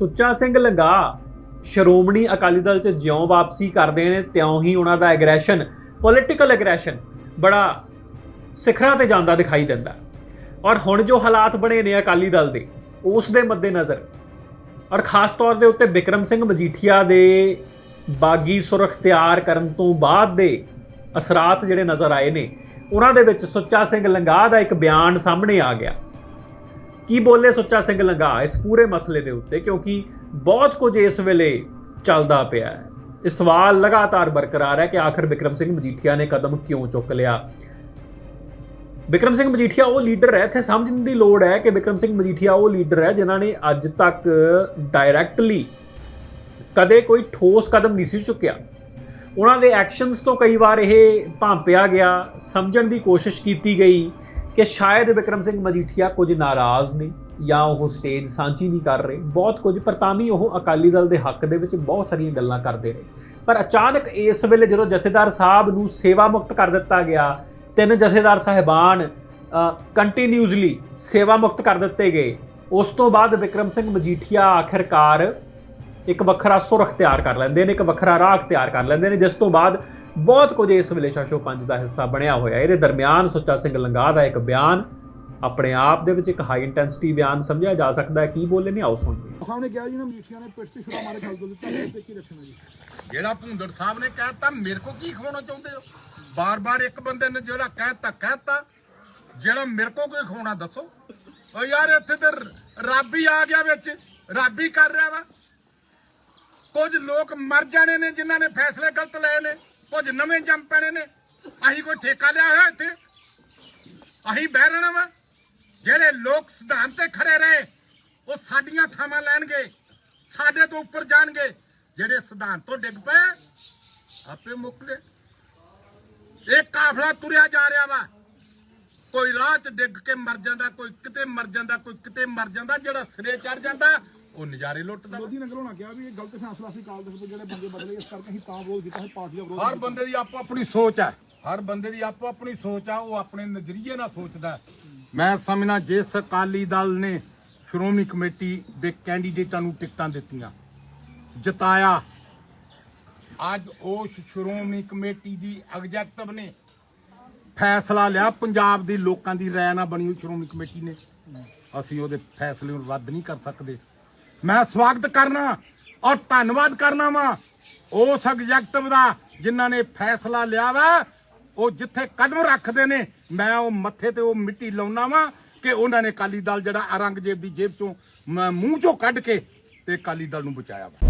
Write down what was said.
ਸੁੱਚਾ ਸਿੰਘ ਲੰਗਾ ਸ਼੍ਰੋਮਣੀ ਅਕਾਲੀ ਦਲ 'ਚ ਜਿਉਂ ਵਾਪਸੀ ਕਰਦੇ ਨੇ, ਤਿਉਂ ਹੀ ਉਹਨਾਂ ਦਾ ਐਗਰੈਸ਼ਨ ਪੋਲਿਟੀਕਲ ਐਗਰੈਸ਼ਨ ਬੜਾ ਸਿਖਰਾਂ ਤੇ ਜਾਂਦਾ ਦਿਖਾਈ ਦਿੰਦਾ। ਔਰ ਹੁਣ ਜੋ ਹਾਲਾਤ ਬਣੇ ਨੇ ਅਕਾਲੀ ਦਲ ਦੇ, ਉਸ ਦੇ ਮੱਦੇਨਜ਼ਰ ਔਰ ਖਾਸ ਤੌਰ ਦੇ ਉੱਤੇ ਵਿਕਰਮ ਸਿੰਘ ਮਜੀਠੀਆ ਦੇ ਬਾਗੀ ਸੁਰਖ ਤਿਆਰ ਕਰਨ ਤੋਂ ਬਾਅਦ ਦੇ ਅਸਰਾਤ ਜਿਹੜੇ ਨਜ਼ਰ ਆਏ ਨੇ, ਉਹਨਾਂ ਦੇ ਵਿੱਚ ਸੁੱਚਾ ਸਿੰਘ ਲੰਗਾ ਦਾ ਇੱਕ ਬਿਆਨ ਸਾਹਮਣੇ ਆ ਗਿਆ। ਕੀ ਬੋਲੇ ਸੁੱਚਾ ਸਿੰਘ ਲੰਗਾ ਇਸ ਪੂਰੇ ਮਸਲੇ ਦੇ ਉੱਤੇ? ਕਿਉਂਕਿ ਬਹੁਤ ਕੁਝ ਇਸ ਵੇਲੇ ਚੱਲਦਾ ਪਿਆ ਹੈ। ਇਹ ਸਵਾਲ ਲਗਾਤਾਰ ਬਰਕਰਾਰ ਹੈ ਕਿ ਆਖਰ ਵਿਕਰਮ ਸਿੰਘ ਮਜੀਠੀਆ ਨੇ ਕਦਮ ਕਿਉਂ ਚੁੱਕ ਲਿਆ? ਵਿਕਰਮ ਸਿੰਘ ਮਜੀਠੀਆ ਉਹ ਲੀਡਰ ਹੈ। ਇੱਥੇ ਸਮਝਣ ਦੀ ਲੋੜ ਹੈ ਕਿ ਵਿਕਰਮ ਸਿੰਘ ਮਜੀਠੀਆ ਉਹ ਲੀਡਰ ਹੈ ਜਿਨ੍ਹਾਂ ਨੇ ਅੱਜ ਤੱਕ ਡਾਇਰੈਕਟਲੀ ਕਦੇ ਕੋਈ ਠੋਸ ਕਦਮ ਨਹੀਂ ਸੀ ਚੁੱਕਿਆ। ਉਹਨਾਂ ਦੇ ਐਕਸ਼ਨਸ ਤੋਂ ਕਈ ਵਾਰ ਇਹ ਭਾਂਪਿਆ ਗਿਆ, ਸਮਝਣ ਦੀ ਕੋਸ਼ਿਸ਼ ਕੀਤੀ ਗਈ। ਕਿ ਸ਼ਾਇਦ ਵਿਕਰਮ ਸਿੰਘ ਮਜੀਠੀਆ ਕੁਝ ਨਾਰਾਜ਼ ਨੇ ਜਾਂ ਉਹ ਸਟੇਜ ਸਾਂਝੀ ਨਹੀਂ ਕਰ ਰਹੇ। ਬਹੁਤ ਕੁਝ, ਪਰ ਤਾਂ ਵੀ ਉਹ ਅਕਾਲੀ ਦਲ ਦੇ ਹੱਕ ਦੇ ਵਿੱਚ ਬਹੁਤ ਸਾਰੀਆਂ ਗੱਲਾਂ ਕਰਦੇ ਨੇ। ਪਰ ਅਚਾਨਕ ਇਸ ਵੇਲੇ ਜਦੋਂ ਜਥੇਦਾਰ ਸਾਹਿਬ ਨੂੰ ਸੇਵਾ ਮੁਕਤ ਕਰ ਦਿੱਤਾ ਗਿਆ, ਤਿੰਨ ਜਥੇਦਾਰ ਸਾਹਿਬਾਨ ਕੰਟੀਨਿਊਸਲੀ ਸੇਵਾ ਮੁਕਤ ਕਰ ਦਿੱਤੇ ਗਏ, ਉਸ ਤੋਂ ਬਾਅਦ ਵਿਕਰਮ ਸਿੰਘ ਮਜੀਠੀਆ ਆਖਿਰਕਾਰ ਇੱਕ ਵੱਖਰਾ ਸੁਰਖ ਤਿਆਰ ਕਰ ਲੈਂਦੇ ਨੇ, ਇੱਕ ਵੱਖਰਾ ਰਾਹ ਅਖਤਿਆਰ ਕਰ ਲੈਂਦੇ ਨੇ, ਜਿਸ ਤੋਂ ਬਾਅਦ ਬਹੁਤ ਕੁਝ ਇਸ ਵੇਲੇ ਸ਼ਾਸ਼ੋ ਪੰਜ ਦਾ ਹਿੱਸਾ ਬਣਿਆ ਹੋਇਆ। ਇਹਦੇ ਦਰਮਿਆਨ ਸੁੱਚਾ ਸਿੰਘ ਲੰਗਾ ਦਾ ਇੱਕ ਬਿਆਨ ਆਪਣੇ ਆਪ ਦੇ ਵਿੱਚ ਇੱਕ ਹਾਈ ਇੰਟੈਂਸਿਟੀ ਬਿਆਨ ਸਮਝਿਆ ਜਾ ਸਕਦਾ ਹੈ। ਕੀ ਬੋਲੇ ਨੇ? ਆਓ ਸੁਣੀਏ। ਸਾਹਮਣੇ ਕਿਹਾ ਜੀ ਨਾ ਮਜੀਠੀਆ ਨੇ ਪਿੱਠ ਤੇ ਛੁਰਾ ਮਾਰੇ ਗੱਲ ਤੋਂ ਦਿੱਤਾ। ਇਹ ਤੇ ਕੀ ਰੱਖਣਾ ਜੀ। ਜਿਹੜਾ ਭੁੰਦੜ ਸਾਹਿਬ ਨੇ ਕਹਿਤਾ ਮੇਰੇ ਕੋ ਕੀ ਖਵਾਉਣਾ ਚਾਹੁੰਦੇ ਹੋ? ਬਾਰ-ਬਾਰ ਇੱਕ ਬੰਦੇ ਨੇ ਜਿਹੜਾ ਕਹਿਤਾ ਕਹਿਤਾ ਜਿਹੜਾ ਮੇਰੇ ਕੋ ਕੋਈ ਖਵਾਉਣਾ ਦੱਸੋ। ਓ ਯਾਰ ਇੱਥੇ ਤੇ ਰੱਬ ਹੀ ਆ ਗਿਆ ਵਿੱਚ। ਰੱਬ ਹੀ ਕਰ ਰਿਹਾ ਵਾ। ਕੁਝ ਲੋਕ ਮਰ ਜਾਣੇ ਨੇ ਜਿਨ੍ਹਾਂ ਨੇ ਫੈਸਲੇ ਗਲਤ ਲਏ ਨੇ। ਕੁਝ ਨਵੇਂ ਜੰਮ ਪੈਣੇ ਨੇ, ਅਸੀਂ ਕੋਈ ਠੇਕਾ ਲਿਆ ਹੋਇਆ ਇੱਥੇ? ਅਸੀਂ ਬਹਿ ਰਹਿਣਾ ਵਾ। ਜਿਹੜੇ ਲੋਕ ਸਿਧਾਂਤ ਤੇ ਖੜੇ ਰਹੇ, ਉਹ ਸਾਡੀਆਂ ਥਾਵਾਂ ਲੈਣਗੇ, ਸਾਡੇ ਤੋਂ ਉੱਪਰ ਜਾਣਗੇ। ਜਿਹੜੇ ਸਿਧਾਂਤ ਤੋਂ ਡਿੱਗ ਪਏ, ਆਪੇ ਮੁੱਕ ਇਹ ਕਾਫਲਾ ਤੁਰਿਆ ਜਾ ਰਿਹਾ ਵਾ। ਕੋਈ ਰਾਹ 'ਚ ਡਿੱਗ ਕੇ ਮਰ ਜਾਂਦਾ, ਕੋਈ ਕਿਤੇ ਮਰ ਜਾਂਦਾ, ਕੋਈ ਕਿਤੇ ਮਰ ਜਾਂਦਾ, ਜਿਹੜਾ ਸਿਰੇ ਚੜ ਜਾਂਦਾ ਉਹ ਨਜ਼ਾਰੇ ਲੁੱਟਦਾ ਵਾ। ਮੋਦੀ ਨੇ ਘਰੋਂ ਕਿਹਾ ਵੀ ਇਹ ਗਲਤ ਫੈਸਲਾ ਸੀ ਕਾਲ ਦੇ ਜਿਹੜੇ ਬੰਦੇ ਬਦਲੇ ਇਸ ਕਰਕੇ ਅਸੀਂ ਤਾਂ ਵਿਰੋਧ ਕੀਤਾ ਸੀ ਪਾਰਟੀ ਦਾ ਵਿਰੋਧ ਹਰ ਬੰਦੇ ਦੀ ਆਪੋ ਆਪਣੀ ਸੋਚ ਹੈ ਹਰ ਬੰਦੇ ਦੀ ਆਪੋ ਆਪਣੀ ਸੋਚ ਆ ਉਹ ਆਪਣੇ ਨਜ਼ਰੀਏ ਨਾਲ ਸੋਚਦਾ ਹੈ। ਮੈਂ ਸਮਝਣਾ ਜਿਸ ਅਕਾਲੀ ਦਲ ਨੇ ਸ਼੍ਰੋਮਣੀ ਕਮੇਟੀ ਦੇ ਕੈਂਡੀਡੇਟਾਂ ਨੂੰ ਟਿਕਟਾਂ ਦਿੱਤੀਆਂ ਜਿਤਾਇਆ ਅੱਜ ਉਸ ਸ਼੍ਰੋਮਣੀ ਕਮੇਟੀ ਦੀ ਐਗਜ਼ੈਕਟਿਵ ਨੇ ਫੈਸਲਾ ਲਿਆ ਪੰਜਾਬ ਦੇ ਲੋਕਾਂ ਦੀ ਰਾਏ ਨਾਲ ਬਣੀ ਹੋਈ ਸ਼੍ਰੋਮਣੀ ਕਮੇਟੀ ਨੇ ਅਸੀਂ ਉਹਦੇ ਫੈਸਲੇ ਨੂੰ ਰੱਦ ਨਹੀਂ ਕਰ ਸਕਦੇ ਮੈਂ ਸਵਾਗਤ ਕਰਨਾ ਔਰ ਧੰਨਵਾਦ ਕਰਨਾ ਵਾ। ਉਸ ਐਗਜ਼ੈਕਟਿਵ ਦਾ ਜਿਨ੍ਹਾਂ ਨੇ ਫੈਸਲਾ ਲਿਆ ਵਾ, ਉਹ ਜਿੱਥੇ ਕਦਮ ਰੱਖਦੇ ਨੇ, ਮੈਂ ਉਹ ਮੱਥੇ ਤੇ ਉਹ ਮਿੱਟੀ ਲਾਉਣਾ ਵਾ ਕਿ ਉਹਨਾਂ ਨੇ ਕਾਲੀ ਦਲ ਜਿਹੜਾ ਔਰੰਗਜ਼ੇਬ ਦੀ ਜੇਬ ਚੋਂ ਮ- ਮੂੰਹ ਚੋਂ ਕੱਢ ਕੇ ਤੇ ਕਾਲੀ ਦਲ ਨੂੰ ਬਚਾਇਆ ਵਾ।